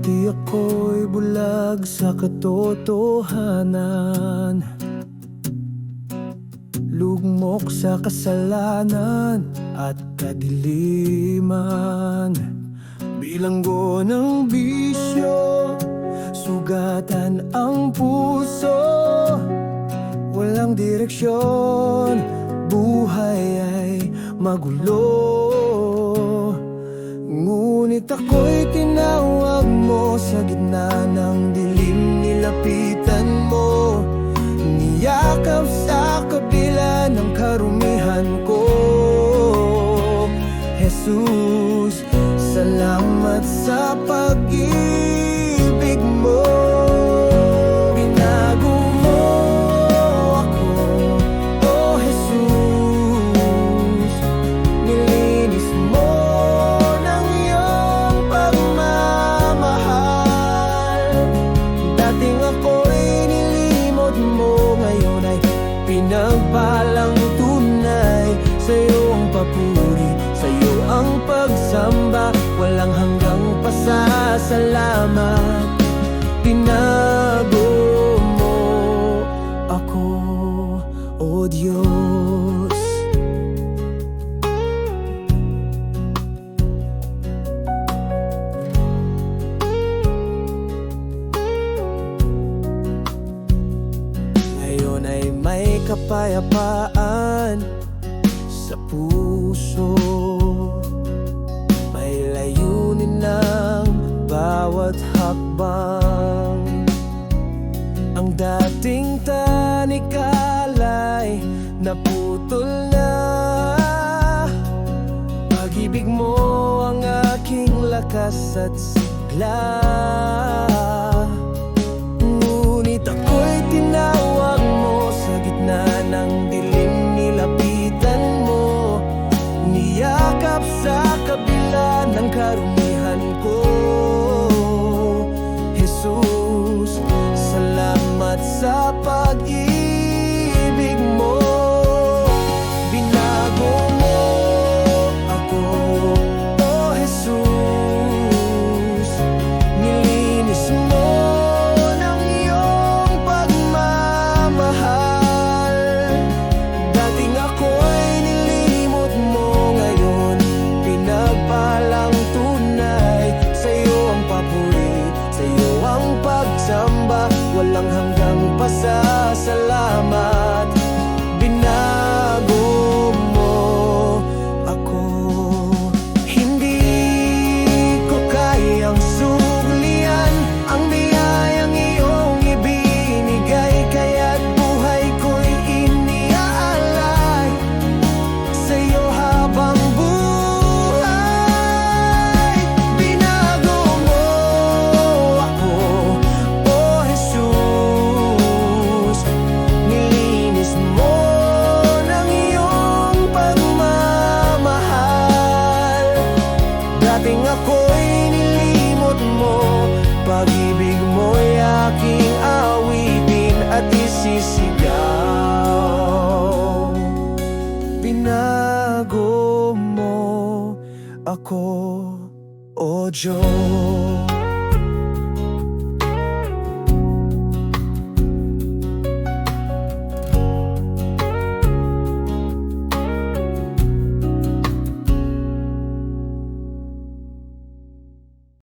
Dati ako'y bulag sa katotohanan. Lugmok sa kasalanan at kadiliman. Bilanggo ng bisyo Sugatan ang puso. Walang direksyon Buhay ay magulo. Ngunit ako'y tinawag mo Sa gitna ng dilim nilapitan mo. Niyakap sa kabila ng karumihan ko. Jesus, salamat sa pag-ibig pinagpalang tunay Sa'yo ang papuri, sa'yo ang pagsamba. Walang hanggang pasasalamat kapayapaan sa puso. May layunin ng bawat hakbang. Ang dating tanikalay naputol na. Pag-ibig mo ang aking lakas at sigla Dating ako'y nilimot mo. Pag-ibig mo'y aking awitin at isisigaw. Binago mo ako, O Diyos